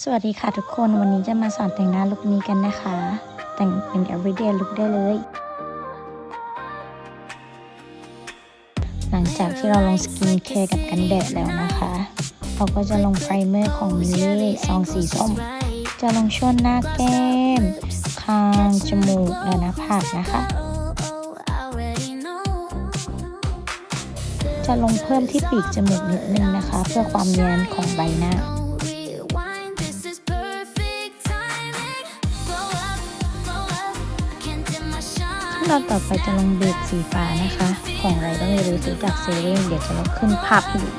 สวัสดีค่ะทุกคนวันนี้จะมาสอนแต่งหน้าลุคนี้กันนะคะ แต่งเป็น everyday look ได้เลย หลังจากที่เราลงสกินแคร์กับกันแดดแล้วนะคะ เราก็จะลงไพรเมอร์ของมิลเล่ซองสีส้ม จะลงช่วงหน้าแก้ม คาง จมูก และหน้าผากนะคะ จะลงเพิ่มที่ปีกจมูกนิดนึงนะคะ เพื่อความเนียนของใบหน้า ขั้นตอนต่อไปจะลงเบสสีฟ้านะคะ ของอะไรก็ไม่รู้ซื้อจากเซเว่นเดี๋ยวจะลงขึ้นภาพให้ดู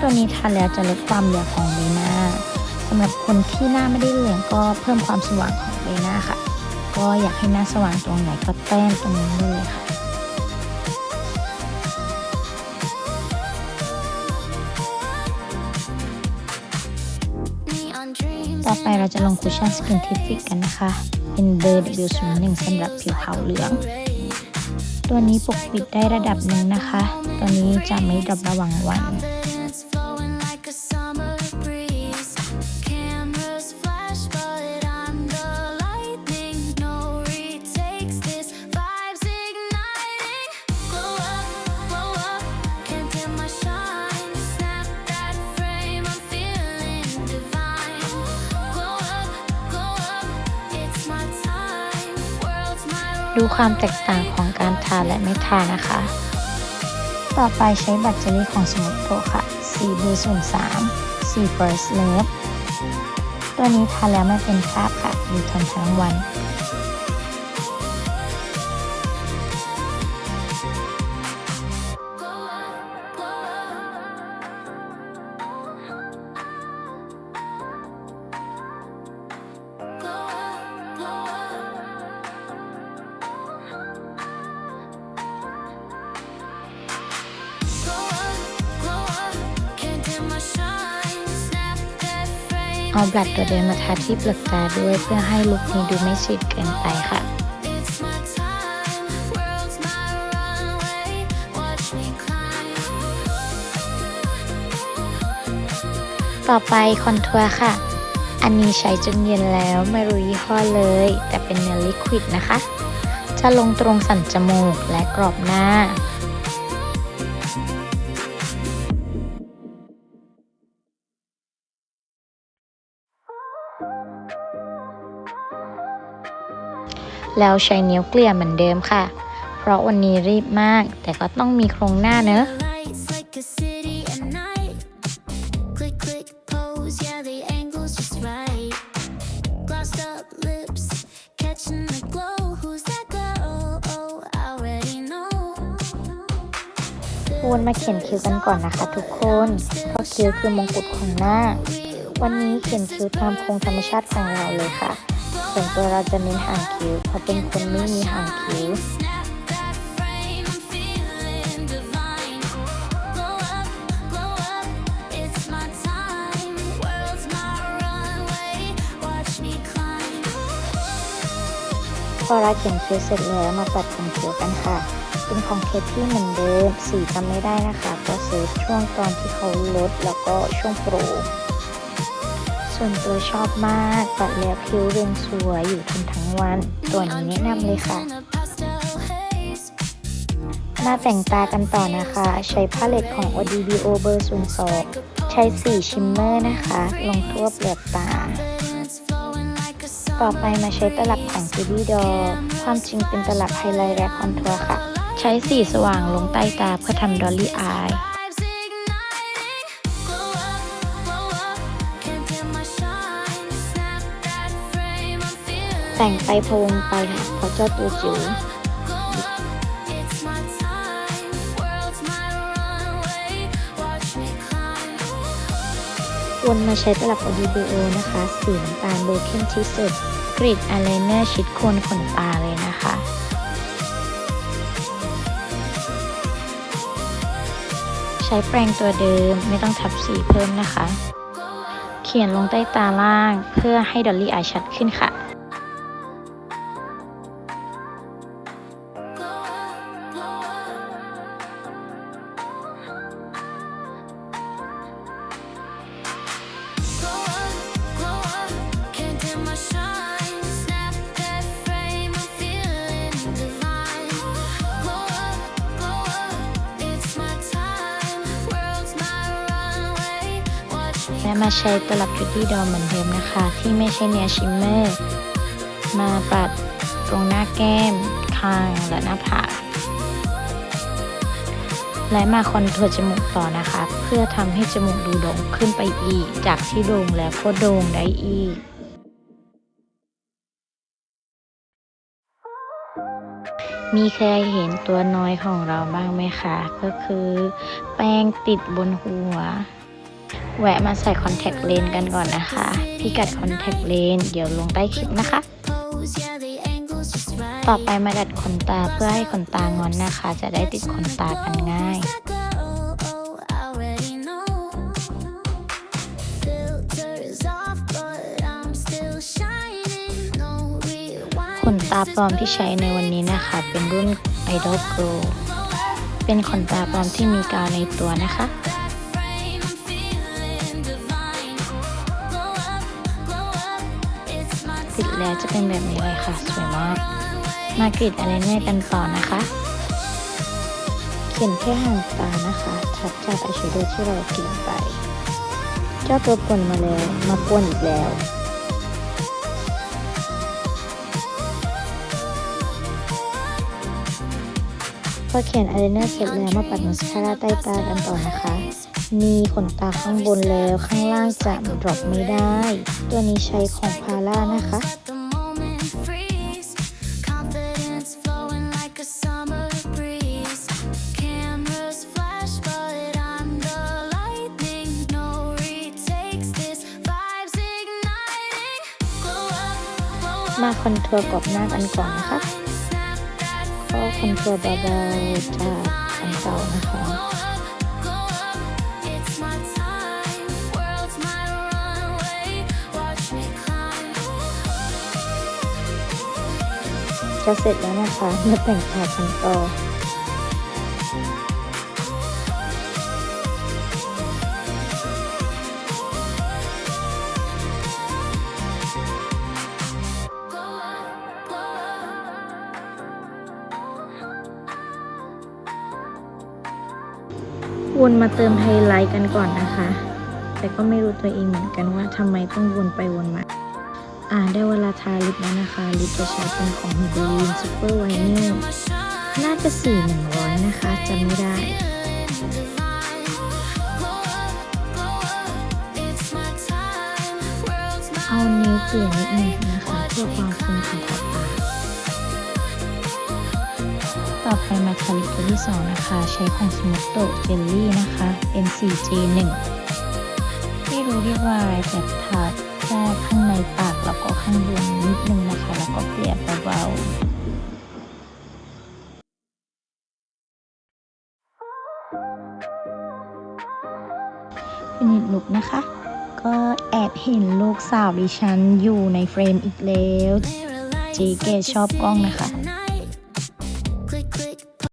ตัวนี้ทาแล้วจะลดความเหลืองของใบหน้าสำหรับคนที่หน้าไม่ได้เหลืองก็เพิ่มความสว่างของใบหน้าค่ะ ก็อยากให้หน้าสว่างตรงไหนก็แต้มตรงนี้เลยค่ะ ต่อไปเราจะลงคุชชั่นสกินทิฟิกกันนะคะ เป็นเบอร์ W01 สำหรับผิวขาวเหลือง ตัวนี้ปกปิดได้ระดับหนึ่งนะคะ ตัวนี้จะไม่ดับระหว่างวัน ดูความแตกต่างของการทาและไม่ทานะคะ ต่อไปใช้บัตรเจอรี่ของสมุดโตค่ะสีเบอร์ศูนสามสี First Love ตัวนี้ทาแล้วไม่เป็นคราบค่ะอยู่ทนทั้งวัน เอาบลัดตัวเดิมมาทาที่เปลือกตาด้วยเพื่อให้ลุคนี้ดูไม่ฉีดเกินไปค่ะต่อไปคอนทัวร์ค่ะ อันนี้ใช้จนเย็นแล้วไม่รู้ยี่ห้อเลย แต่เป็นเนื้อลิควิดนะคะ จะลงตรงสันจมูกและกรอบหน้า แล้วใช้นิ้วเกลี่ยเหมือนเดิมค่ะ เพราะวันนี้รีบมาก แต่ก็ต้องมีโครงหน้าเนอะ วนมาเขียนคิ้วกันก่อนนะคะทุกคน เพราะคิ้วคือมงกุฎของหน้า วันนี้เขียนคิ้วตามโครงธรรมชาติของเราเลยค่ะ ส่วนตัวเราจะเน้นหางคิ้วเพราะเป็นคนไม่มีหางคิ้วพอเราเขียนคิ้วเสร็จแล้วมาปัดผมคิ้วกันค่ะ เป็นของเคสที่เหมือนเดิมสีจำไม่ได้นะคะ ก็ซื้อช่วงตอนที่เขาลดแล้วก็ช่วงโปร ส่วนตัวชอบมากปัดแล้วคิ้วเรียงสวยอยู่ทนทั้งวัน ตัวนี้แนะนำเลยค่ะ มาแต่งตากันต่อนะคะ ใช้พาเลตของ ODBO เบอร์02ใช้สีชิมเมอร์นะคะ ลงทั่วเปลือกตา ต่อไปมาใช้ตลับของ Judy Doll ความจริงเป็นตลับไฮไลท์และคอนทัวร์ค่ะ ใช้สีสว่างลงใต้ตาเพื่อทำดอลลี่อาย แต่งไปพวงไปค่ะเพราะเจ้าตัวจิ๋ววนมาใช้ตลับ ODBO นะคะ สีน้ำตาลเบเข้มที่สุด กรีดอายไลเนอร์ชิดโคนขนตาเลยนะคะใช้แปรงตัวเดิมไม่ต้องทับสีเพิ่มนะคะ เขียนลงใต้ตาล่างเพื่อให้ดอลลี่อายชัดขึ้นค่ะ และมาใช้ตลับจุดที่ดอมเหมือนเดิมนะคะ ที่ไม่ใช่เนียชิมเมอร์ มาปัดตรงหน้าแก้ม คางและหน้าผากและมาคอนทัวร์จมูกต่อนะคะ เพื่อทำให้จมูกดูโด่งขึ้นไปอีก จากที่โด่งแล้วก็โด่งได้อีก มีใครเห็นตัวน้อยของเราบ้างไหมคะ ก็คือ แป้งติดบนหัว แวะมาใส่คอนแทคเลนส์กันก่อนนะคะ พิกัดคอนแทคเลนส์เดี๋ยวลงใต้คลิปนะคะ ต่อไปมาดัดขนตาเพื่อให้ขนตางอนนะคะ จะได้ติดขนตากันง่ายขนตาปลอมที่ใช้ในวันนี้นะคะ เป็นรุ่น Idol Glow เป็นขนตาปลอมที่มีกาวในตัวนะคะ ปิดแล้วจะเป็นแบบนี้เลยค่ะ สวยมาก มากรีดอะไรเน่กันต่อนะคะ เขียนแค่ห่างตานะคะ ทับจากอายแชโดว์ที่เราเขียนไป เจ้าตัวป่นมาแล้ว มาปนอีกแล้วพอเขียนอายไลเนอร์เสร็จแล้วมาปัดมัสคาร่าใต้ตากันต่อนะคะ มีขนตาข้างบนแล้วข้างล่างจะดรอปไม่ได้ ตัวนี้ใช้ของพาร่านะคะ Let the moment freeze. Confidence flowing like a summer breeze. Cameras flash, but I'm the lightning. No retakes. This vibe's igniting. Glow up, glow up. มาคอนทัวร์กรอบหน้ากันก่อนนะคะ Snap that ก็คอนทัวร์เบาๆจากอันเก่านะคะ จะเสร็จแล้วนะคะมาแต่งตากันต่อวนมาเติมไฮไลท์กันก่อนนะคะ แต่ก็ไม่รู้ตัวเองเหมือนกันว่าทำไมต้องวนไปวนมา อ่าได้เวลาทาลิปแล้วนะคะ ลิปจะใช้เป็นของ Maybelline Super Vinyl น่าจะสี่หนึ่งร้อยนะคะจำไม่ได้เอานิ้วเปลี่ยนนิดนึงนะคะ เพื่อความคมของขอบตาต่อไปมาทาลิปตัวที่สองนะคะ ใช้ของ Smooth Jelly นะคะ N4J1 ไม่รู้เรียกว่าอะไรแต่ทาแค่ข้างในปาก ข้างบนนิดนึงนะคะ แล้วก็เกลี่ยเบาๆฟินิชลุกนะคะ ก็แอบเห็นลูกสาวดิฉันอยู่ในเฟรมอีกแล้วเจ๊เกชอบกล้องนะคะ Night